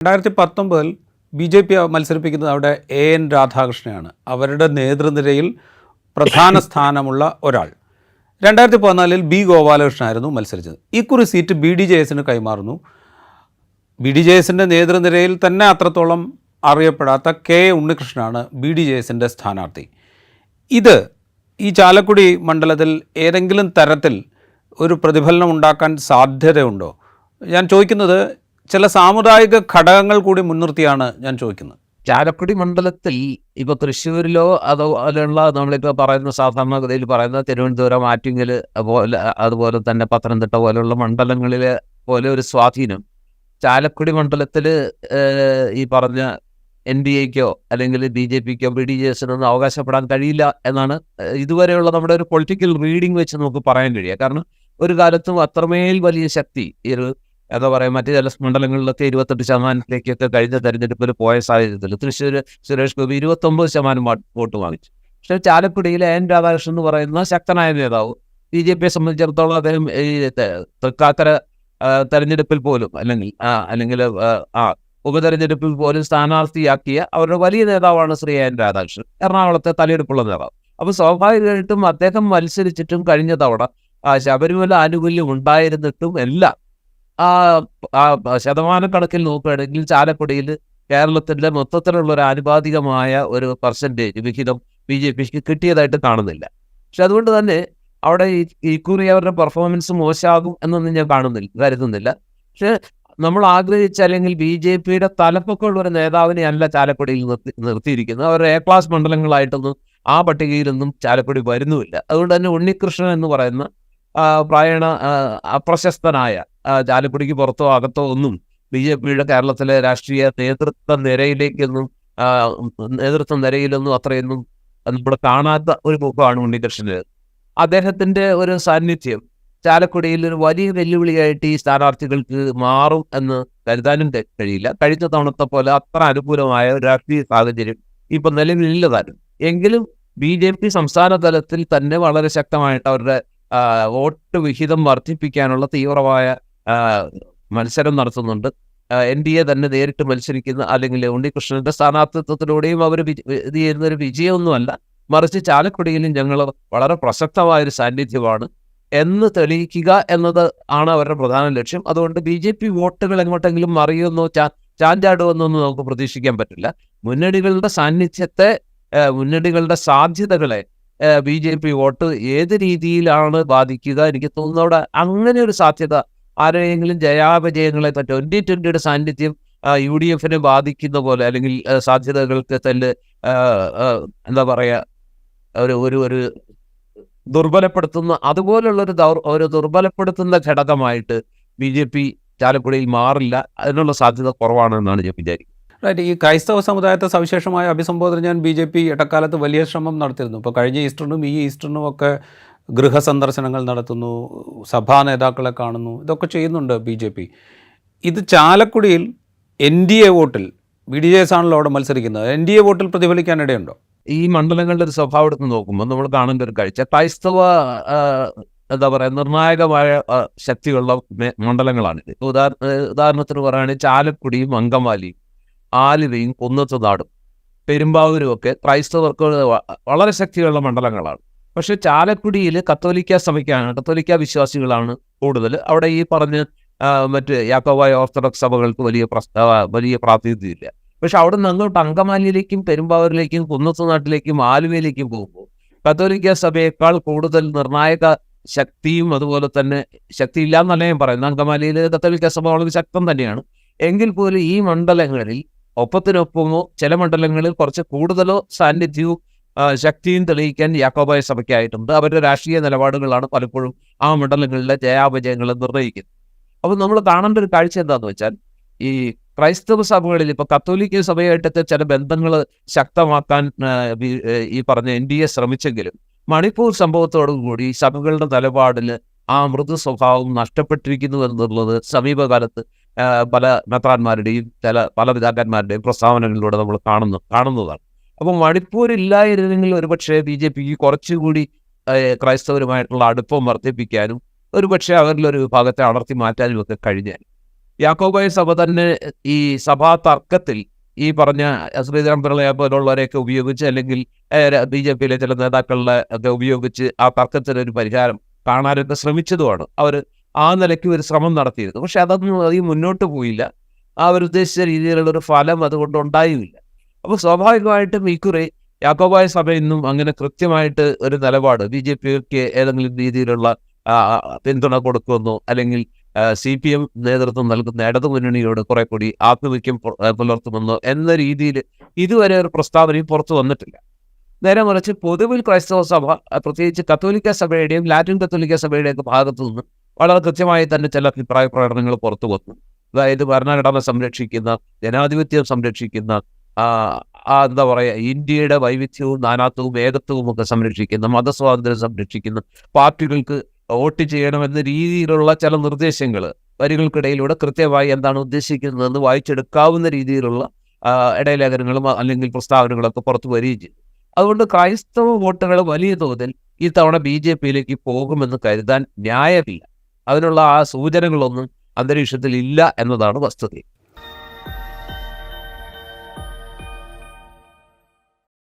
രണ്ടായിരത്തി പത്തൊമ്പതിൽ B J P മത്സരിപ്പിക്കുന്നത് അവിടെ എ എൻ രാധാകൃഷ്ണനാണ്. അവരുടെ നേതൃനിരയിൽ പ്രധാന സ്ഥാനമുള്ള ഒരാൾ. രണ്ടായിരത്തി പതിനാലിൽ ബി ഗോപാലകൃഷ്ണനായിരുന്നു മത്സരിച്ചത്. ഇക്കുറി സീറ്റ് ബി ഡി ജെ എസിന് കൈമാറുന്നു. ബി ഡി ജെ എസിന്റെ നേതൃനിരയിൽ തന്നെ അത്രത്തോളം അറിയപ്പെടാത്ത കെ ഉണ്ണികൃഷ്ണനാണ് ബി ഡി ജെ എസിന്റെ സ്ഥാനാർത്ഥി. ഇത് ഈ ചാലക്കുടി മണ്ഡലത്തിൽ ഏതെങ്കിലും തരത്തിൽ ഒരു പ്രതിഫലനം ഉണ്ടാക്കാൻ സാധ്യതയുണ്ടോ? ഞാൻ ചോദിക്കുന്നത് ചില സാമുദായിക ഘടകങ്ങൾ കൂടി മുൻനിർത്തിയാണ് ഞാൻ ചോദിക്കുന്നത്. ചാലക്കുടി മണ്ഡലത്തിൽ ഇപ്പൊ തൃശ്ശൂരിലോ അതോ അതിലുള്ള നമ്മളിപ്പോ പറയുന്ന സാധാരണഗതിയിൽ പറയുന്ന തിരുവനന്തപുരം ആറ്റിങ്ങൽ പോലെ അതുപോലെ തന്നെ പത്തനംതിട്ട പോലെയുള്ള മണ്ഡലങ്ങളിലെ പോലെ ഒരു സ്വാധീനം. ചാലക്കുടി മണ്ഡലത്തിൽ ഈ പറഞ്ഞ എൻ ഡി എക്കോ അല്ലെങ്കിൽ ബി ജെ പിക്കോ ബി ഡി ജെ എസിനോ ഒന്നും അവകാശപ്പെടാൻ കഴിയില്ല എന്നാണ് ഇതുവരെയുള്ള നമ്മുടെ ഒരു പൊളിറ്റിക്കൽ റീഡിംഗ് വെച്ച് നമുക്ക് പറയാൻ കഴിയുക. കാരണം ഒരു കാലത്തും അത്രമേൽ വലിയ ശക്തി ഈ ഒരു എന്താ പറയുക മറ്റു ചില മണ്ഡലങ്ങളിലൊക്കെ ഇരുപത്തെട്ട് ശതമാനത്തിലേക്കൊക്കെ കഴിഞ്ഞ തെരഞ്ഞെടുപ്പിൽ പോയ സാഹചര്യത്തിൽ തൃശ്ശൂർ സുരേഷ് ഗോപി ഇരുപത്തൊമ്പത് ശതമാനം വോട്ട് വാങ്ങിച്ചു. പക്ഷെ ചാലക്കുടിയിലെ എൻ രാധാകൃഷ്ണൻ എന്ന് പറയുന്ന ശക്തനായ നേതാവ് ബി ജെ പിയെ സംബന്ധിച്ചിടത്തോളം അദ്ദേഹം ഈ തൃക്കാക്കര തെരഞ്ഞെടുപ്പിൽ പോലും അല്ലെങ്കിൽ അല്ലെങ്കിൽ ആ, ഉപതെരഞ്ഞെടുപ്പിൽ പോലും സ്ഥാനാർത്ഥിയാക്കിയ അവരുടെ വലിയ നേതാവാണ് ശ്രീ എൻ രാധാകൃഷ്ണൻ എറണാകുളത്തെ തലയെടുപ്പുള്ള നേതാവ്. അപ്പോൾ സ്വാഭാവികമായിട്ടും അദ്ദേഹം മത്സരിച്ചിട്ടും കഴിഞ്ഞ തവണ ശബരിമല ആനുകൂല്യം ഉണ്ടായിരുന്നിട്ടും എല്ലാം ആ ശതമാനക്കണക്കിൽ നോക്കുകയാണെങ്കിൽ ചാലക്കുടിയിൽ കേരളത്തിന്റെ മൊത്തത്തിലുള്ള ഒരു ആനുപാതികമായ ഒരു പെർസെന്റേജ് വിഹിതം ബി ജെ പിക്ക് കിട്ടിയതായിട്ട് കാണുന്നില്ല. പക്ഷെ അതുകൊണ്ട് തന്നെ അവിടെ ഇക്കുറി അവരുടെ പെർഫോമൻസ് മോശമാകും എന്നൊന്നും ഞാൻ കാണുന്നില്ല കരുതുന്നില്ല. പക്ഷെ നമ്മൾ ആഗ്രഹിച്ച അല്ലെങ്കിൽ ബി ജെ പിയുടെ തലപ്പൊക്കെയുള്ള ഒരു നേതാവിനെ അല്ല ചാലക്കുടിയിൽ നിർത്തി നിർത്തിയിരിക്കുന്നത്. അവരുടെ എ ക്ലാസ് മണ്ഡലങ്ങളായിട്ടൊന്നും ആ പട്ടികയിലൊന്നും ചാലക്കുടി വരുന്നുമില്ല. അതുകൊണ്ട് തന്നെ ഉണ്ണികൃഷ്ണൻ എന്ന് പറയുന്ന പ്രായണ അപ്രശസ്തനായ ചാലക്കുടിക്ക് പുറത്തോ അകത്തോ ഒന്നും ബി ജെ പിയുടെ കേരളത്തിലെ രാഷ്ട്രീയ നേതൃത്വ നിരയിലേക്കൊന്നും നേതൃത്വ നിരയിലൊന്നും അത്രയൊന്നും നമ്മൾ കാണാത്ത ഒരു മുഖമാണ് ഉണ്ണികൃഷ്ണന് അദ്ദേഹത്തിന്റെ ഒരു സാന്നിധ്യം ചാലക്കുടിയിൽ ഒരു വലിയ വെല്ലുവിളിയായിട്ട് ഈ സ്ഥാനാർത്ഥികൾക്ക് മാറും എന്ന് കരുതാനും കഴിയില്ല. കഴിഞ്ഞ തവണത്തെ പോലെ അത്ര അനുകൂലമായ രാഷ്ട്രീയ സാഹചര്യം ഇപ്പൊ നിലവിലില്ല താനും എങ്കിലും ബി ജെ പി സംസ്ഥാന തലത്തിൽ തന്നെ വളരെ ശക്തമായിട്ട് അവരുടെ വോട്ട് വിഹിതം വർദ്ധിപ്പിക്കാനുള്ള തീവ്രമായ മത്സരം നടത്തുന്നുണ്ട്. എൻ ഡി എ തന്നെ നേരിട്ട് മത്സരിക്കുന്ന അല്ലെങ്കിൽ ഉണ്ണികൃഷ്ണന്റെ സ്ഥാനാർത്ഥിത്വത്തിലൂടെയും അവർ ഇത് ചെയ്യുന്ന ഒരു വിജയമൊന്നുമല്ല. മറിച്ച് ചാലക്കുടിയിലും ഞങ്ങൾ വളരെ പ്രസക്തമായ ഒരു സാന്നിധ്യമാണ്. എന്ന് തെളിയിക്കുക എന്നത് ആണ് അവരുടെ പ്രധാന ലക്ഷ്യം. അതുകൊണ്ട് ബി ജെ പി വോട്ടുകൾ എങ്ങോട്ടെങ്കിലും മറിയുമെന്നോ ചാ ചാഞ്ചാടുമെന്നോ ഒന്നും നമുക്ക് പ്രതീക്ഷിക്കാൻ പറ്റില്ല. മുന്നണികളുടെ സാന്നിധ്യത്തെ മുന്നണികളുടെ സാധ്യതകളെ ബി ജെ പി വോട്ട് ഏത് രീതിയിലാണ് ബാധിക്കുക? എനിക്ക് തോന്നുന്നു അവിടെ അങ്ങനെ ഒരു സാധ്യത ആരെയെങ്കിലും ജയാപജയങ്ങളെ ട്വന്റി ട്വന്റിയുടെ സാന്നിധ്യം യു ഡി എഫിനെ ബാധിക്കുന്ന പോലെ അല്ലെങ്കിൽ സാധ്യതകൾക്ക് തന്നെ എന്താ പറയാ ഒരു ഒരു ഒരു ദുർബലപ്പെടുത്തുന്ന അതുപോലുള്ള ഒരു ദൗർ ഒരു ദുർബലപ്പെടുത്തുന്ന ഘടകമായിട്ട് ബി ജെ പി ചാലക്കുടിയിൽ മാറില്ല. അതിനുള്ള സാധ്യത കുറവാണെന്നാണ് ഞാൻ വിചാരിക്കുന്നത്. റൈറ്റ് ഈ ക്രൈസ്തവ സമുദായത്തെ സവിശേഷമായ അഭിസംബോധന ഞാൻ ബി ജെ പി ഇടക്കാലത്ത് വലിയ ശ്രമം നടത്തിയിരുന്നു. ഇപ്പോൾ കഴിഞ്ഞ ഈസ്റ്ററിനും ഈ ഈസ്റ്ററിനും ഒക്കെ ഗൃഹസന്ദർശനങ്ങൾ നടത്തുന്നു സഭാ നേതാക്കളെ കാണുന്നു ഇതൊക്കെ ചെയ്യുന്നുണ്ട് ബി ജെ പി. ഇത് ചാലക്കുടിയിൽ എൻ ഡി എ വോട്ടിൽ ബി ഡി എസ് ആണല്ലോ അവിടെ മത്സരിക്കുന്നത് എൻ ഡി എ വോട്ടിൽ പ്രതിഫലിക്കാനിടയുണ്ടോ ഈ മണ്ഡലങ്ങളുടെ ഒരു സ്വഭാവം എടുത്ത് നോക്കുമ്പോൾ നമ്മൾ കാണേണ്ട ഒരു കാഴ്ച ക്രൈസ്തവ എന്താ പറയുക നിർണായകമായ ശക്തിയുള്ള മണ്ഡലങ്ങളാണ് ഉദാഹരണ ഉദാഹരണത്തിന് പറയുകയാണെങ്കിൽ ചാലക്കുടിയും അങ്കമാലിയും ആലുവയും കുന്നത്തുനാടും പെരുമ്പാവൂരും ഒക്കെ ക്രൈസ്തവർക്ക് വളരെ ശക്തിയുള്ള മണ്ഡലങ്ങളാണ്. പക്ഷെ ചാലക്കുടിയിൽ കത്തോലിക്ക സഭയ്ക്കാണ് കത്തോലിക്ക വിശ്വാസികളാണ് കൂടുതൽ. അവിടെ ഈ പറഞ്ഞ് മറ്റ് യാക്കോബായ ഓർത്തഡോക്സ് സഭകൾക്ക് വലിയ പ്രസ്- വലിയ വലിയ പ്രാതിനിധ്യമില്ല. പക്ഷെ അവിടെ നിന്ന് അങ്ങോട്ട് അങ്കമാലിയിലേക്കും പെരുമ്പാവൂരിലേക്കും കുന്നത്തുനാട്ടിലേക്കും ആലുവയിലേക്കും പോകുമ്പോൾ കത്തോലിക്ക സഭയേക്കാൾ കൂടുതൽ നിർണായക ശക്തിയും അതുപോലെ തന്നെ ശക്തി ഇല്ല എന്നല്ല ഞാൻ പറയുന്നത്. അങ്കമാലിയിൽ കത്തോലിക്ക സഭ വളരെ ശക്തം തന്നെയാണ്. എങ്കിൽ പോലും ഈ മണ്ഡലങ്ങളിൽ ഒപ്പത്തിനൊപ്പമോ ചില മണ്ഡലങ്ങളിൽ കുറച്ച് കൂടുതലോ സാന്നിധ്യവും ശക്തിയും തെളിയിക്കാൻ യാക്കോബായ സഭയ്ക്കായിട്ടുണ്ട്. അവരുടെ രാഷ്ട്രീയ നിലപാടുകളാണ് പലപ്പോഴും ആ മണ്ഡലങ്ങളിലെ ജയാപജയങ്ങളെ നിർണയിക്കുന്നത് അപ്പോൾ നമ്മൾ കാണേണ്ട ഒരു കാഴ്ച എന്താന്ന് വെച്ചാൽ ഈ ക്രൈസ്തവ സഭകളിൽ ഇപ്പൊ കത്തോലിക്ക സഭയായിട്ടൊക്കെ ചില ബന്ധങ്ങൾ ശക്തമാക്കാൻ ഈ പറഞ്ഞ എൻ ഡി എ ശ്രമിച്ചെങ്കിലും മണിപ്പൂർ സംഭവത്തോടുകൂടി സഭകളുടെ നിലപാടിൽ ആ മൃദു സ്വഭാവം നഷ്ടപ്പെട്ടിരിക്കുന്നു എന്നുള്ളത് സമീപകാലത്ത് പല മെത്രാന്മാരുടെയും ചില പല പിതാക്കന്മാരുടെയും പ്രസ്താവനകളിലൂടെ നമ്മൾ കാണുന്നു കാണുന്നതാണ്. അപ്പോൾ മണിപ്പൂർ ഇല്ലായിരുന്നെങ്കിൽ ഒരുപക്ഷെ ബി ജെ പിക്ക് കുറച്ചുകൂടി ക്രൈസ്തവരുമായിട്ടുള്ള അടുപ്പം വർദ്ധിപ്പിക്കാനും ഒരുപക്ഷെ ഒരു വിഭാഗത്തെ അടർത്തി മാറ്റാനും ഒക്കെ കഴിഞ്ഞാൽ യാക്കോബായ സഭ തന്നെ ഈ സഭാ തർക്കത്തിൽ ഈ പറഞ്ഞ ശ്രീധരൻ പിള്ളയെ പോലുള്ളവരെയൊക്കെ ഉപയോഗിച്ച് അല്ലെങ്കിൽ ബി ജെ പിയിലെ ചില നേതാക്കളെ ഒക്കെ ഉപയോഗിച്ച് ആ തർക്കത്തിന് ഒരു പരിഹാരം കാണാനൊക്കെ ശ്രമിച്ചതുമാണ്. അവർ ആ നിലയ്ക്ക് ഒരു ശ്രമം നടത്തിയിരുന്നു. പക്ഷെ അതൊന്നും അധികം മുന്നോട്ട് പോയില്ല. ആ ഒരു ഉദ്ദേശിച്ച രീതിയിലുള്ള ഒരു ഫലം അതുകൊണ്ട് ഉണ്ടായുമില്ല അപ്പോൾ സ്വാഭാവികമായിട്ടും ഇക്കുറി യാക്കോബായ സഭ ഇന്നും അങ്ങനെ കൃത്യമായിട്ട് ഒരു നിലപാട് ബി ജെ പിക്ക് ഏതെങ്കിലും രീതിയിലുള്ള പിന്തുണ കൊടുക്കുമെന്നോ അല്ലെങ്കിൽ സി പി എം നേതൃത്വം നൽകുന്ന ഇടതു മുന്നണിയോട് കുറെ കൂടി ആത്മവിക്യം പുലർത്തുമെന്നോ എന്ന രീതിയിൽ ഇതുവരെ ഒരു പ്രസ്താവനയും പുറത്തു വന്നിട്ടില്ല. നേരെ മറിച്ച് പൊതുവിൽ ക്രൈസ്തവ സഭ പ്രത്യേകിച്ച് കത്തോലിക്ക സഭയുടെയും ലാറ്റിൻ കത്തോലിക്ക സഭയുടെയും ഭാഗത്തു നിന്ന് വളരെ കൃത്യമായി തന്നെ ചില അഭിപ്രായ പ്രകടനങ്ങൾ പുറത്തു വന്നു. അതായത് ഭരണഘടന സംരക്ഷിക്കുന്ന ജനാധിപത്യം സംരക്ഷിക്കുന്ന എന്താ പറയുക ഇന്ത്യയുടെ വൈവിധ്യവും നാനാത്വവും ഏകത്വവും ഒക്കെ സംരക്ഷിക്കുന്ന മതസ്വാതന്ത്ര്യം സംരക്ഷിക്കുന്ന. പാർട്ടികൾക്ക് വോട്ട് ചെയ്യണമെന്ന രീതിയിലുള്ള ചില നിർദ്ദേശങ്ങൾ വരികൾക്കിടയിലൂടെ കൃത്യമായി എന്താണ് ഉദ്ദേശിക്കുന്നതെന്ന് വായിച്ചെടുക്കാവുന്ന രീതിയിലുള്ള ഇടയലേഖനങ്ങളും അല്ലെങ്കിൽ പ്രസ്താവനകളൊക്കെ പുറത്തു വരികയും ചെയ്തു. അതുകൊണ്ട് ക്രൈസ്തവ വോട്ടുകൾ വലിയ തോതിൽ ഈ തവണ ബി ജെ പിയിലേക്ക് പോകുമെന്ന് കരുതാൻ ന്യായമില്ല. അതിനുള്ള ആ സൂചനകളൊന്നും അന്തരീക്ഷത്തിൽ ഇല്ല എന്നതാണ് വസ്തുത.